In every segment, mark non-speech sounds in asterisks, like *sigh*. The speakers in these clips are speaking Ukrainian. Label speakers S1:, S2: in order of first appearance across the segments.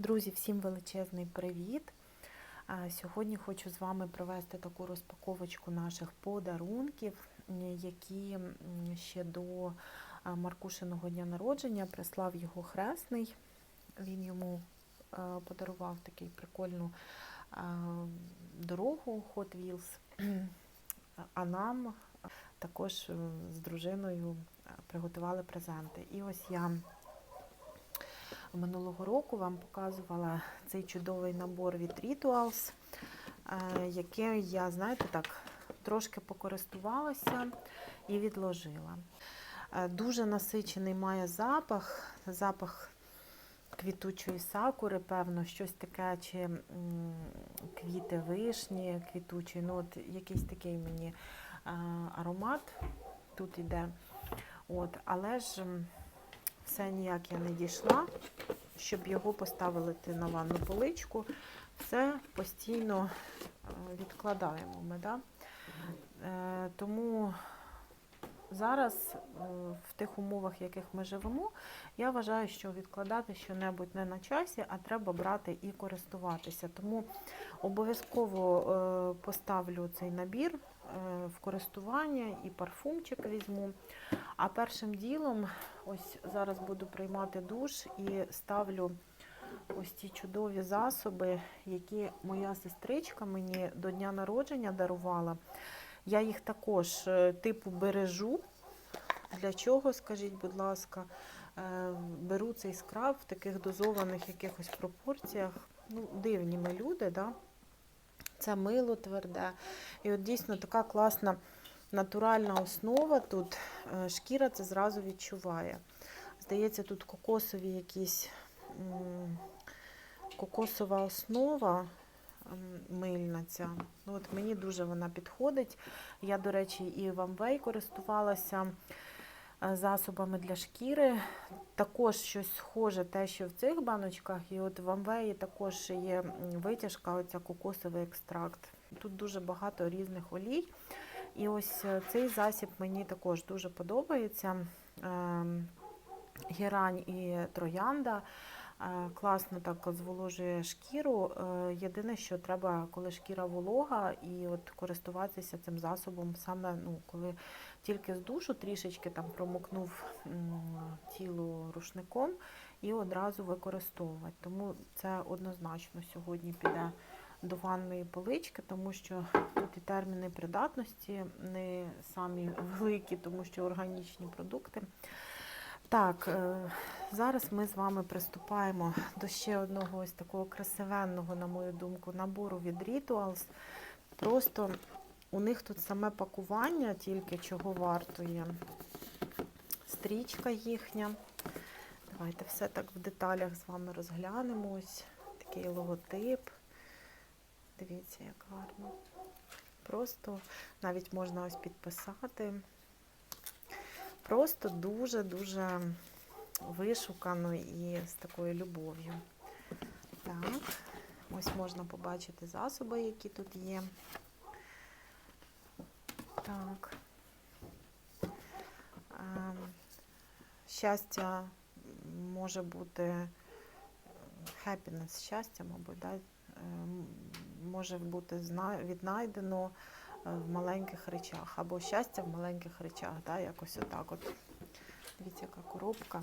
S1: Друзі, всім величезний привіт! Сьогодні хочу з вами провести таку розпаковочку наших подарунків, які ще до Маркушиного дня народження прислав його хресний. Він йому подарував такий прикольну дорогу Hot Wheels. А нам також з дружиною приготували презенти. І ось я минулого року вам показувала цей чудовий набор від Rituals, е, який я, знаєте, так, трошки покористувалася і відложила. Е, Дуже насичений має запах, запах квітучої сакури, певно, щось таке, чи квіти вишні, квітучі, ну от якийсь такий мені е, аромат тут іде. От, але ж все ніяк я не дійшла, щоб його поставити на ванну поличку. Все постійно е, відкладаємо ми. Да? Е, Тому зараз, е, в тих умовах, в яких ми живемо, я вважаю, що відкладати щонебудь не на часі, а треба брати і користуватися. Тому обов'язково поставлю цей набір в користування і парфумчик візьму. А першим ділом, ось зараз буду приймати душ і ставлю ось ці чудові засоби, які моя сестричка мені до дня народження дарувала. Я їх також е, типу бережу. Для чого, скажіть, будь ласка, Е, беру цей скраб в таких дозованих якихось пропорціях. Ну, дивні ми люди, да? це мило тверде. І от дійсно така класна натуральна основа тут. Е, Шкіра це зразу відчуває. Здається, тут кокосові якісь кокосова основа мильна ця. Ну, от мені дуже вона підходить. Я, до речі, і в Amway користувалася е, засобами для шкіри. Також щось схоже те, що в цих баночках. І от в Amway також є витяжка, оця кокосовий екстракт. Тут дуже багато різних олій. І ось е, цей засіб мені також дуже подобається. Ем, Герань і троянда. Е, Класно так зволожує шкіру. Е, Єдине, що треба, коли шкіра волога, і от користуватися цим засобом саме ну, коли тільки з душу трішечки там промокнув тіло рушником і одразу використовувати. Тому це однозначно сьогодні піде до ванної полички, тому що тут і терміни придатності не самі великі, тому що органічні продукти. Так, е, зараз ми з вами приступаємо до ще одного ось такого красивенного, на мою думку, набору від Rituals. Просто у них тут саме пакування, тільки чого вартує. Стрічка їхня. Давайте все так в деталях з вами розглянемо. Ось такий логотип. Дивіться, як гарно. Просто навіть можна ось підписати. Просто дуже-дуже вишукано і з такою любов'ю. Так, ось можна побачити засоби, які тут є. Так. Ем, Щастя може бути happiness, щастя, мабуть, да? Може бути віднайдено е, в маленьких речах, або щастя в маленьких речах, да? якось отак. От. Дивіться, яка коробка.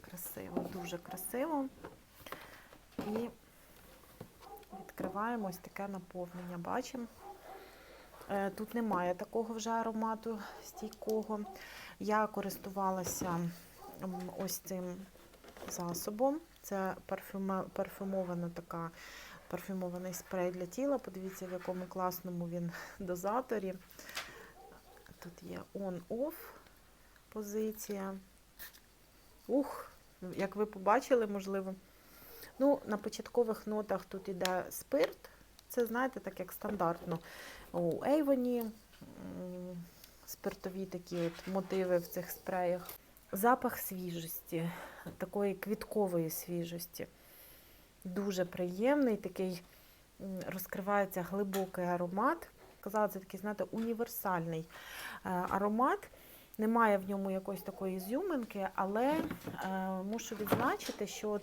S1: Красиво, дуже красиво. І відкриваємо ось таке наповнення. Бачимо. Е, Тут немає такого вже аромату стійкого. Я користувалася ось цим засобом. Це парфюмована така, парфюмований спрей для тіла. Подивіться, в якому класному він *laughs* дозаторі. Тут є on-off позиція. Ух, як ви побачили, можливо. Ну, на початкових нотах тут іде спирт. Це, знаєте, так як стандартно у Ейвоні. Спиртові такі от мотиви в цих спреях. Запах свіжості, такої квіткової свіжості. Дуже приємний, такий розкривається глибокий аромат. Казала, це такий, знаєте, універсальний е, аромат. Немає в ньому якоїсь такої зюминки, але е, мушу відзначити, що от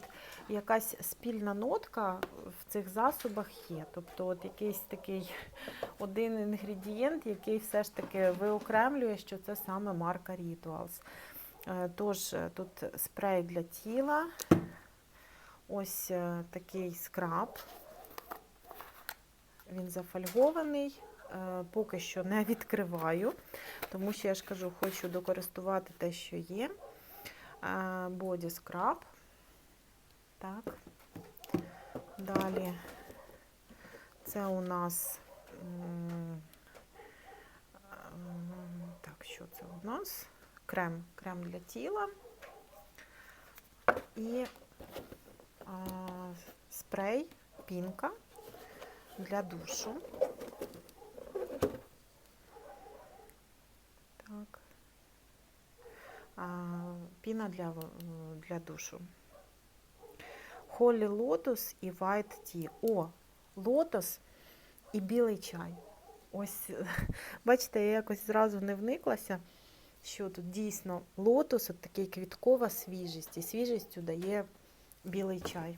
S1: якась спільна нотка в цих засобах є. Тобто от якийсь такий один інгредієнт, який все ж таки виокремлює, що це саме марка Rituals. Е, Тож е, тут спрей для тіла, ось е, такий скраб. Він зафольгований. Е, Поки що не відкриваю, тому що я ж кажу, хочу докористувати те, що є. Боді скраб. Так. Далі це у нас. м, м, Так, що це у нас? Крем, крем для тіла. І спрей, пінка для душу. Так. Піна для, для душу. Холі лотос і White Tea. О, лотос і білий чай. Ось, *laughs* бачите, я якось зразу не вниклася, що тут дійсно лотос, от такий квіткова свіжість, і свіжістю дає білий чай.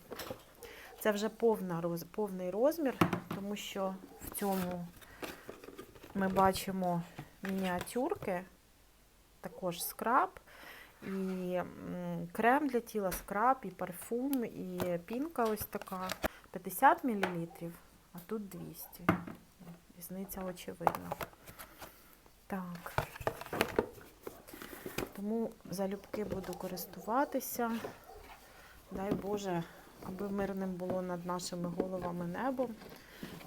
S1: Це вже повна, повний розмір, тому що в цьому ми бачимо мініатюрки, також скраб, і крем для тіла, скраб, і парфум, і пінка ось така. 50 мл, а тут 200. Різниця очевидна. Так. Тому залюбки буду користуватися. Дай Боже, аби мирним було над нашими головами небо.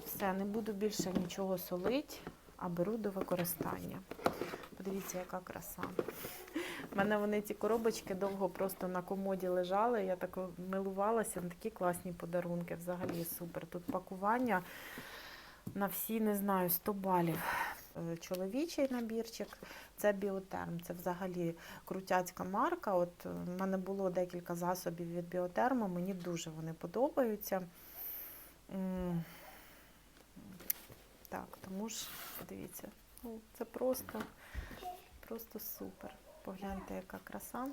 S1: Все, не буду більше нічого солить, а беру до використання. Подивіться, яка краса. У мене вони ці коробочки довго просто на комоді лежали. Я так милувалася на такі класні подарунки. Взагалі супер. Тут пакування на всі, не знаю, 100 балів. Е, Чоловічий набірчик це біотерм. Це взагалі крутяцька марка. От е, в мене було декілька засобів від біотерму, мені дуже вони подобаються. Так, тому ж дивіться, ну, це просто, просто супер. Погляньте, яка краса.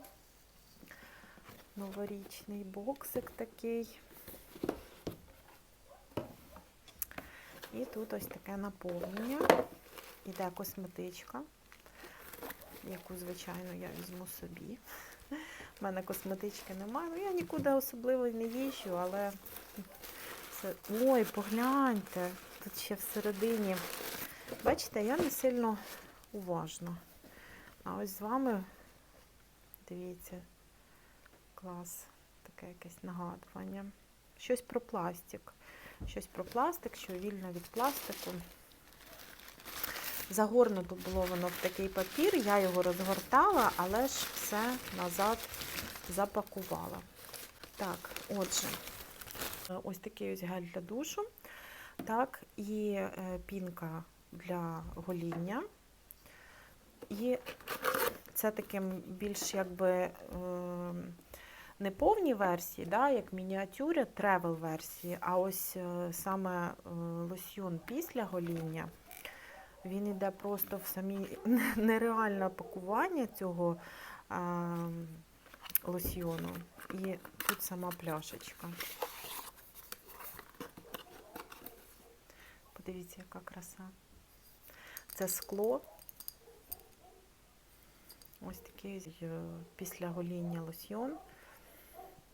S1: Новорічний боксик такий. І тут ось таке наповнення. Іде косметичка, яку, звичайно, я візьму собі. У мене косметички немає. Ну, я нікуди особливо не їжджу, але це... Ой, погляньте, тут ще всередині. Бачите, я не сильно уважна. А ось з вами, дивіться, клас, таке якесь нагадування. Щось про пластик. Щось про пластик, що вільно від пластику. Загорнуто було воно в такий папір, я його розгортала, але ж все назад запакувала. Так, отже, ось такий ось гель для душу. Так, і е, пінка для гоління. І це таким більш якби е, не повні версії, да, як мініатюри, тревел версії, а ось е, саме лосьйон після гоління. Він йде просто в самі *laughs* нереальне пакування цього а, лосьйону. І тут сама пляшечка. Подивіться, яка краса. Це скло. Ось такий е, після гоління лосьйон.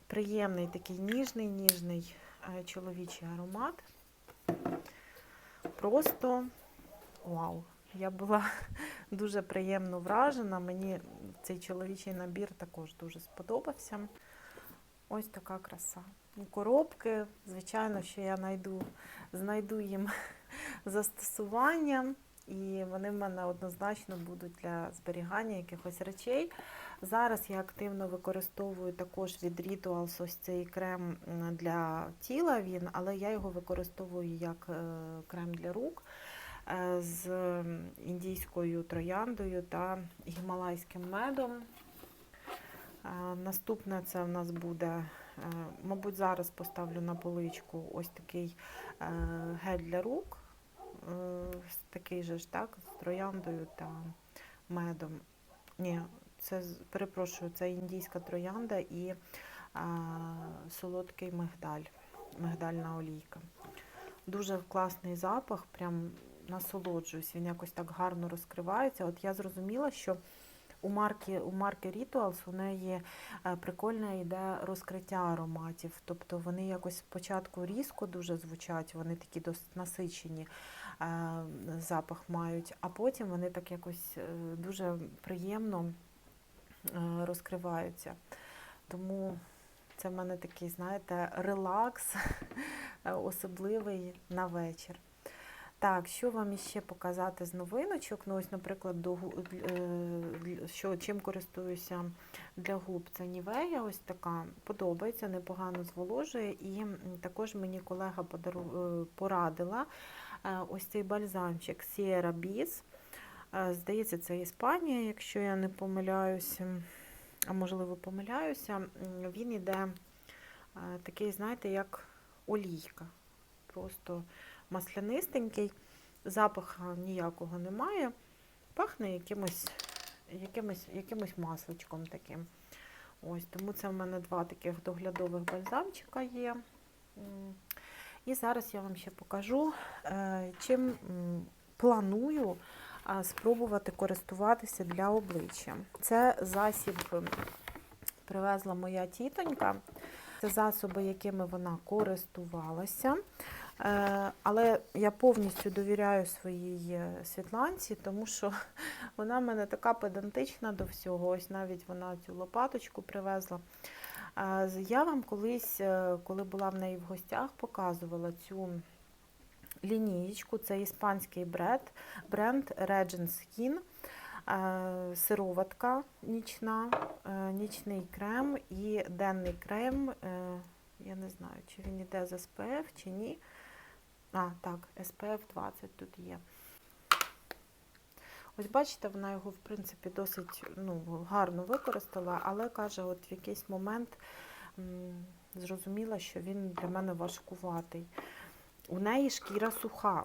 S1: Приємний такий ніжний, ніжний е, чоловічий аромат. Просто вау! Я була *laughs* дуже приємно вражена. Мені цей чоловічий набір також дуже сподобався. Ось така краса. Коробки, звичайно, що я знайду, знайду їм *laughs* застосування, і вони в мене однозначно будуть для зберігання якихось речей. Зараз я активно використовую також від Rituals ось цей крем для тіла, він, але я його використовую як е, крем для рук з індійською трояндою та гімалайським медом. Е, Наступне це в нас буде, е, мабуть, зараз поставлю на поличку ось такий е, гель для рук, е, такий же ж так, з трояндою та медом. Ні, це перепрошую, це індійська троянда і солодкий мигдаль, мигдальна олійка. Дуже класний запах, прям насолоджуюсь. Він якось так гарно розкривається. От я зрозуміла, що у марки, у марки Rituals у неї е, прикольне йде розкриття ароматів. Тобто вони якось спочатку різко дуже звучать, вони такі досить насичені е, запах мають, а потім вони так якось е, дуже приємно розкриваються. Тому це в мене такий, знаєте, релакс *laughs* особливий на вечір. Так, що вам іще показати з новиночок? Ну, ось, наприклад, до, е, що, чим користуюся для губ, це Нівея, ось така, подобається, непогано зволожує. І також мені колега е, порадила е, ось цей бальзамчик Sierra. Е, Здається, це Іспанія, якщо я не помиляюся, а можливо помиляюся. Він іде такий, знаєте, як олійка. Просто маслянистенький, запаху ніякого немає, пахне якимось, якимось, якимось масличком таким. Ось, тому це в мене два таких доглядових бальзамчика є. І зараз я вам ще покажу, е, чим планую спробувати користуватися для обличчя. Це засіб привезла моя тітонька. Це засоби, якими вона користувалася. Е, Але я повністю довіряю своїй е, Світланці, тому що *laughs* вона в мене така педантична до всього. Ось навіть вона цю лопаточку привезла. Е, Я вам колись, коли була в неї в гостях, показувала цю лінієчку. Це іспанський бренд, бренд Regent Skin. Сироватка нічна, нічний крем і денний крем. Я не знаю, чи він йде з SPF, чи ні. А, так, SPF 20 тут є. Ось бачите, вона його, в принципі, досить ну, гарно використала, але каже, от в якийсь момент м, зрозуміла, що він для мене важкуватий. У неї шкіра суха.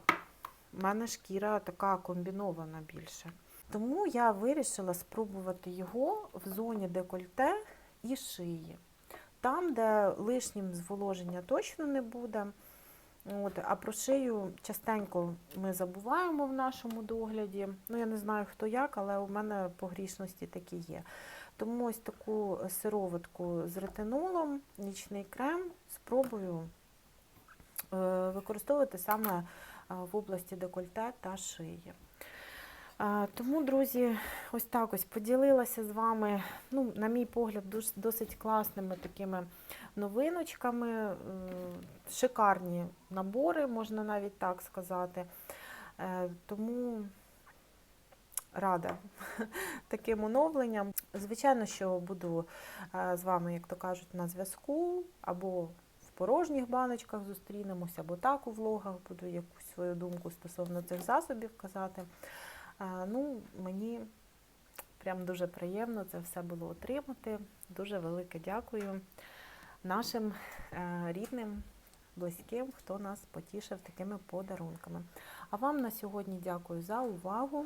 S1: У мене шкіра така комбінована більше. Тому я вирішила спробувати його в зоні декольте і шиї. Там, де лишнім зволоження точно не буде. От, а про шию частенько ми забуваємо в нашому догляді. Ну, я не знаю, хто як, але у мене погрішності такі є. Тому ось таку сироватку з ретинолом, нічний крем спробую е, використовувати саме е, в області декольте та шиї. Тому, друзі, ось так ось поділилася з вами, ну, на мій погляд, досить класними такими новиночками. Шикарні набори, можна навіть так сказати. Е, Тому рада *laughs* таким оновленням. Звичайно, що буду е, з вами, як то кажуть, на зв'язку, або в порожніх баночках зустрінемося, або так у влогах буду якусь свою думку стосовно цих засобів казати. Ну, мені прям дуже приємно це все було отримати. Дуже велике дякую нашим е, рідним, близьким, хто нас потішив такими подарунками. А вам на сьогодні дякую за увагу.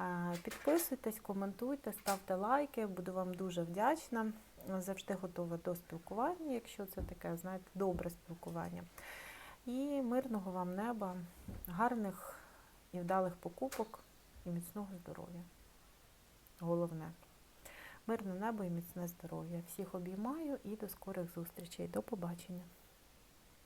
S1: Е, Підписуйтесь, коментуйте, ставте лайки. Буду вам дуже вдячна. Завжди готова до спілкування, якщо це таке, знаєте, добре спілкування. І мирного вам неба, гарних і вдалих покупок і міцного здоров'я. Головне. Мирне небо і міцне здоров'я. Всіх обіймаю і до скорих зустрічей. До побачення.